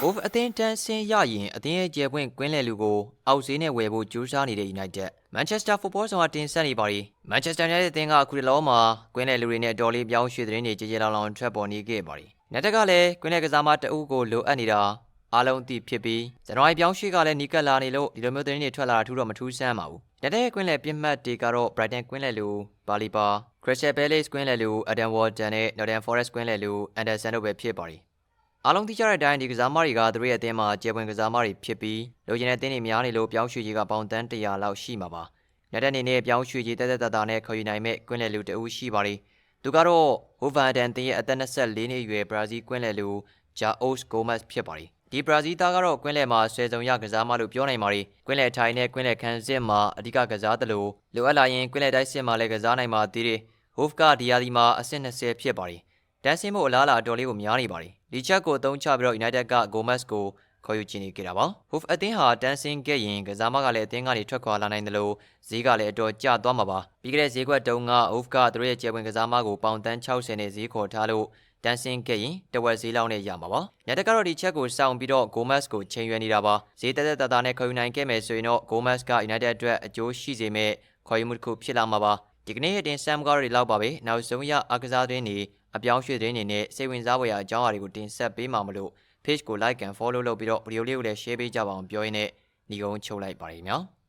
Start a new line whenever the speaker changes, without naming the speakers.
။ Wolf အသင်းတန်းဆင်းရရင်အသင်းရဲ့ကျယ်ပွင့်ကွင်းလယ်လူကိုအောက်ဈေးနဲ့ဝယ်ဖို့ကြိုးစားနေတဲ့ United Manchester Football ဆောင်ကတင်ဆက်နေပါသည် Manchester United အသင်းကအခုတလောမှာကွင်းလယ်လူတွေနဲ့အတော်လေးပြောင်းရွှေ့သတင်းတွေကြေကြေလောင်လောင်ထွက်ပေါ်နေခဲ့ပါသည် United ကလည်းကွင်းလယ်ကစားမတအုပ်ကိုလိုအပ်နေတာအားလုံးသိဖြစ်ပြီးဇန်နဝါရီပြောင်းရွှေ့ကလည်းနီးကပ်လာနေလို့ဒီလိုမျိုးသတင်းတွေထွက်လာတာထူးတော့မထူးဆန်းပါဘူး United ရဲ့ကွင်းလယ်ပြစ်မှတ်တွေကတော့ Brighton ကွင်းလယ်လူဘာလီပါ Crystal Palace ကွင်းလယ်လူ Adam Wharton နဲ့ Nottingham Forest ကွင်းလယ်လူ Anderson တို့ပဲဖြစ်ပါသည် အားလုံးသိကြတဲ့အတိုင်းဒီကစားမတွေကသူတို့ရဲ့အသင်းမှာကျေပွင့်ကစားမတွေဖြစ်ပြီးလိုချင်တဲ့အသင်းတွေများနေလို့ပြောင်းရွှေ့ကြီးကပေါင်တန်း100လောက်ရှိမှာပါ။လက်တက်အနေနဲ့ပြောင်းရွှေ့ကြီးတက်တက်တာတာနဲ့ခေါ်ယူနိုင်မဲ့ကွင်းလယ်လူတအူးရှိပါလိ။သူကတော့ဟိုဗန်ဒန်တင်ရဲ့အသက်24နှစ်အရွယ်ဘရာဇီးကွင်းလယ်လူဂျာအို့စ်ဂိုမတ်ဖြစ်ပါလိ။ဒီဘရာဇီးသားကတော့ကွင်းလယ်မှာဆွဲဆောင်ရကစားမလို့ပြောနိုင်ပါလိ။ကွင်းလယ်ထိုင်နဲ့ကွင်းလယ်ခန်းစစ်မှာအဓိကကစားသလိုလိုအပ်လာရင်ကွင်းလယ်တိုက်စစ်မှာလည်းကစားနိုင်ပါသေးတယ်။ဟိုဖ်ကဒီယာဒီမှာအဆင့်20ဖြစ်ပါလိ။တန်းဆင်းဖို့အလားအလာအတော်လေးကိုများနေပါလိ။ ဒီချက်ကိုအသုံးချပြီးတော့ United က Gomez ကိုခေါ်ယူချင်နေကြတာပါ။ Hoof အသင်းဟာတန်းဆင်းခဲ့ရင်ကစားမကလည်းအသင်းကနေထွက်ခွာလာနိုင်တယ်လို့ဈေးကလည်းအတော်ကျသွားမှာပါ။ပြီးခဲ့တဲ့ဈေးကွက်တုန်းက Hoof ကသူတို့ရဲ့ကျေပွင့်ကစားမကိုပေါင်တန်း60နဲ့ဈေးခေါ်ထားလို့တန်းဆင်းခဲ့ရင်တဝက်ဈေးလောက်နဲ့ရမှာပါ။ညတက်ကတော့ဒီချက်ကိုစောင့်ပြီးတော့ Gomez ကိုချိန်ရွယ်နေတာပါ။ဈေးတက်တက်တာတာနဲ့ခေါ်ယူနိုင်ခဲ့မယ်ဆိုရင်တော့ Gomez က United အတွက်အကျိုးရှိစေမဲ့ခေါ်ယူမှုတစ်ခုဖြစ်လာမှာပါ။ဒီကနေ့ရဲ့တင်ဆက်မှုကတော့ဒီလောက်ပါပဲ။နောက်ဆုံးရအကစားသတင်းတွေ အပြောင်းရွှေ့သတင်းတွေနဲ့စိတ်ဝင်စားဖွယ်ရာအကြောင်းအရာတွေကိုတင်ဆက်ပေးမှာမလို့ page ကို like and follow လုပ်ပြီးတော့ video လေးကိုလည်း share ပေးကြပါအောင်ပြောရင်းနဲ့ညီကုန်းချုပ်လိုက်ပါရစေများ။